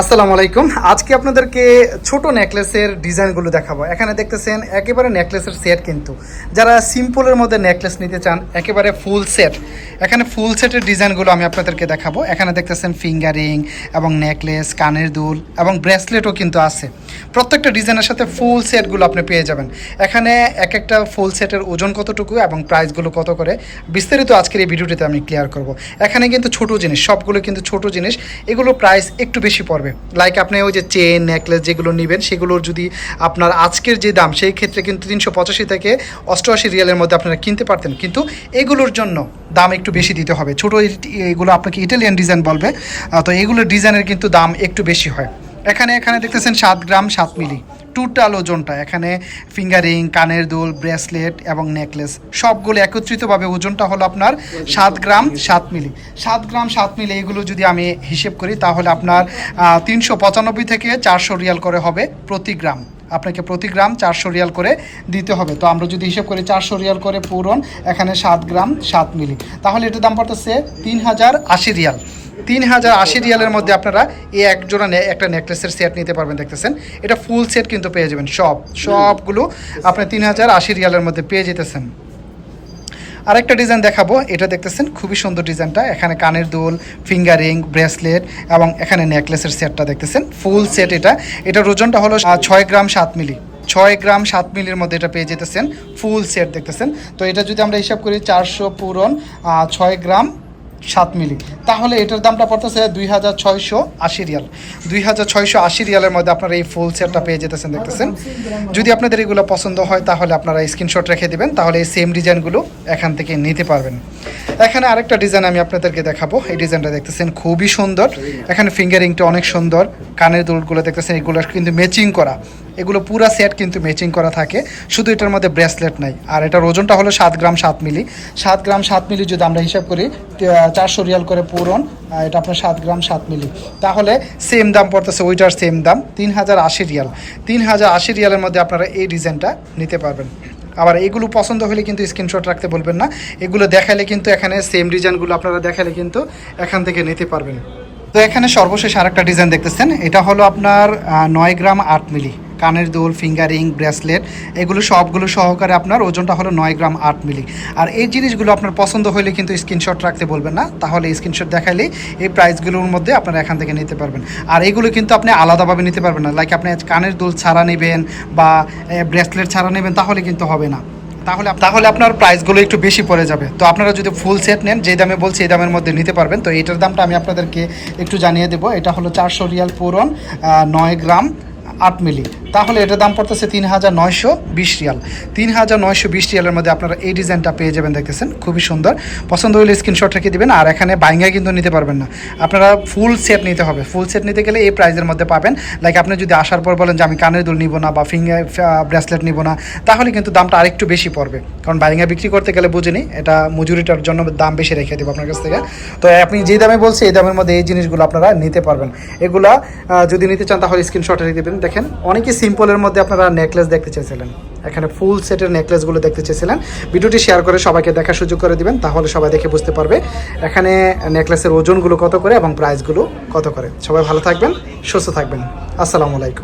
আসসালামু আলাইকুম। আজকে আপনাদেরকে ছোট নেকলেসের ডিজাইনগুলো দেখাবো। এখানে দেখতেছেন একেবারে নেকলেসের সেট কিন্তু। যারা সিম্পলের মধ্যে নেকলেস নিতে চান, একেবারে ফুল সেট। এখানে ফুল সেটের ডিজাইনগুলো আমি আপনাদেরকে দেখাবো। এখানে দেখতেছেন ফিঙ্গারিং এবং নেকলেস, কানের দুল এবং ব্রেসলেটও কিন্তু আছে। প্রত্যেকটা ডিজাইনের সাথে ফুল সেটগুলো আপনি পেয়ে যাবেন। এখানে এক একটা ফুল সেটের ওজন কতটুকু এবং প্রাইসগুলো কত করে, বিস্তারিত আজকের এই ভিডিওটিতে আমি ক্লিয়ার করব। এখানে কিন্তু ছোট জিনিস, সবগুলো কিন্তু ছোট জিনিস। এগুলো প্রাইস একটু বেশি পড়বে। লাইক আপনি ওই যে চেন নেকলেস যেগুলো নেবেন, সেগুলোর যদি আপনার আজকের যে দাম, সেই ক্ষেত্রে কিন্তু তিনশো পঁচাশি থেকে অষ্টআশি রিয়ালের মধ্যে আপনারা কিনতে পারতেন। কিন্তু এগুলোর জন্য দাম একটু বেশি দিতে হবে। ছোটো এগুলো আপনাকে ইটালিয়ান ডিজাইন বলবে। তো এগুলোর ডিজাইনের কিন্তু দাম একটু বেশি হয়। এখানে এখানে দেখতেছেন সাত গ্রাম সাত মিলি। টোটাল ওজনটা, এখানে ফিঙ্গারিং, কানের দুল, ব্রেসলেট এবং নেকলেস, সবগুলো একত্রিতভাবে ওজনটা হলো আপনার সাত গ্রাম সাত মিলি। সাত গ্রাম সাত মিলি, এগুলো যদি আমি হিসেব করি, তাহলে আপনার তিনশো পঁচানব্বই থেকে চারশো রিয়াল করে হবে প্রতি গ্রাম। আপনাকে প্রতি গ্রাম চারশো রিয়াল করে দিতে হবে। তো আমরা যদি হিসেব করি চারশো রিয়াল করে পূরণ, এখানে সাত গ্রাম সাত মিলি। তাহলে এটার দাম পড়তেছে তিন হাজার আশি রিয়াল। তিন হাজার আশি রিয়ালের মধ্যে আপনারা এই এক জোড়া নে- একটা নেকলেসের সেট নিতে পারবেন, দেখতেছেন? এটা ফুল সেট কিন্তু পেয়ে যাবেন, সব, সবগুলো আপনি তিন হাজার আশি রিয়ালের মধ্যে পেয়ে যেতেছেন। আরেকটা ডিজাইন দেখাবো, এটা দেখতেছেন, খুবই সুন্দর ডিজাইনটা এখানে কানের দুল ফিঙ্গারিং ব্রেসলেট এবং এখানে নেকলেসের সেটটা দেখতেছেন ফুল সেট এটা। এটার ওজনটা হলো ছয় গ্রাম সাত মিলি। ছয় গ্রাম সাত মিলির মধ্যে এটা পেয়ে যেতেছেন ফুল সেট দেখতেছেন। তো এটা যদি আমরা হিসাব করি, চারশো পূরণ ছয় গ্রাম সাত মিলি। তাহলে এটার দামটা পড়তেছে দুই হাজার ছয়শো আশি রিয়াল। দুই হাজার ছয়শো আশি রিয়ালের মধ্যে আপনারা এই ফুল সেটটা পেয়ে যেতেছেন দেখতেছেন? যদি আপনাদের এগুলো পছন্দ হয় তাহলে আপনারা স্ক্রিনশট রেখে দেবেন তাহলে এই সেম ডিজাইনগুলো এখান থেকে নিতে পারবেন। এখানে আরেকটা ডিজাইন আমি আপনাদেরকে দেখাবো। এই ডিজাইনটা দেখতেছেন খুবই সুন্দর। এখানে ফিঙ্গারিংটা অনেক সুন্দর। কানের দুলগুলো দেখতেছেন, এগুলো কিন্তু ম্যাচিং করা। এগুলো পুরা সেট কিন্তু ম্যাচিং করা থাকে। শুধু এটার মধ্যে ব্রেসলেট নাই। আর এটার ওজনটা হলো সাত গ্রাম সাত মিলি। সাত গ্রাম সাত মিলি যদি আমরা হিসাব করি চারশো রিয়াল করে পূরণ এটা আপনার সাত গ্রাম সাত মিলি। তাহলে সেম দাম পড়তেছে ওইটার সেম দাম, তিন হাজার আশি রিয়াল। তিন হাজার আশি রিয়ালের মধ্যে আপনারা এই ডিজাইনটা নিতে পারবেন। আবার এগুলো পছন্দ হলে কিন্তু স্ক্রিনশট রাখতে বলবেন না। এগুলো দেখালে কিন্তু এখানে সেম ডিজাইনগুলো আপনারা দেখালে কিন্তু এখান থেকে নিতে পারবেন। তো এখানে সর্বশেষ আরেকটা ডিজাইন দেখতেছেন। এটা হলো আপনার নয় গ্রাম আট মিলি। কানের দুল ফিঙ্গারিং ব্রেসলেট এগুলো সবগুলো সহকারে আপনার ওজনটা হলো নয় গ্রাম আট মিলি। আর এই জিনিসগুলো আপনার পছন্দ হলে কিন্তু স্ক্রিনশট রাখতে বলবেন না। তাহলে স্ক্রিনশট দেখালেই এই প্রাইসগুলোর মধ্যে আপনারা এখান থেকে নিতে পারবেন। আর এগুলো কিন্তু আপনি আলাদাভাবে নিতে পারবেন না। লাইক আপনি কানের দুল ছাড়া নেবেন বা ব্রেসলেট ছাড়া নেবেন, তাহলে কিন্তু হবে না। তাহলে তাহলে আপনার প্রাইসগুলো একটু বেশি পড়ে যাবে। তো আপনারা যদি ফুল সেট নেন যে দামে বলছি এই দামের মধ্যে নিতে পারবেন। তো এটার দামটা আমি আপনাদেরকে একটু জানিয়ে দেবো। এটা হলো চারশো রিয়াল পুরন নয় গ্রাম। আট মিলি। তাহলে এটার দাম পড়তেছে তিন হাজার নয়শো বিশ রিয়াল। তিন হাজার নয়শো বিশ রিয়ালের মধ্যে আপনারা এই ডিজাইনটা পেয়ে যাবেন, দেখতেছেন? খুবই সুন্দর। পছন্দ হলে স্ক্রিনশট রেখে দিবেন, আর এখানে বাইঙ্গা কিন্তু নিতে পারবেন না। আপনারা ফুল সেট নিতে হবে। ফুল সেট নিতে গেলে এই প্রাইসের মধ্যে পাবেন। লাইক আপনি যদি আসার পর বলেন যে আমি কানের দুল নিব না বা ফিঙ্গার ব্রেসলেট নিব না, তাহলে কিন্তু দামটা আরেকটু বেশি পড়বে। কারণ বাইঙ্গা বিক্রি করতে গেলে বুঝিনি, এটা মজুরিটার জন্য দাম বেশি রেখে দেবো আপনার কাছ থেকে। তো আপনি যে দামে বলছে, এই দামের মধ্যে এই জিনিসগুলো আপনারা নিতে পারবেন। এগুলা যদি নিতে চান তাহলে স্ক্রিনশট রেখে দেবেন। দেখেন, অনেকই সিম্পলের মধ্যে আপনারা নেকলেস দেখতে চেয়েছিলেন। এখানে ফুল সেটের নেকলেসগুলো দেখতে চেয়েছিলেন। ভিডিওটি শেয়ার করে সবাইকে দেখার সুযোগ করে দিবেন, তাহলে সবাই দেখে বুঝতে পারবে এখানে নেকলেসের ওজনগুলো কত করে এবং প্রাইসগুলো কত করে। সবাই ভালো থাকবেন, সুস্থ থাকবেন। আসসালামু আলাইকুম।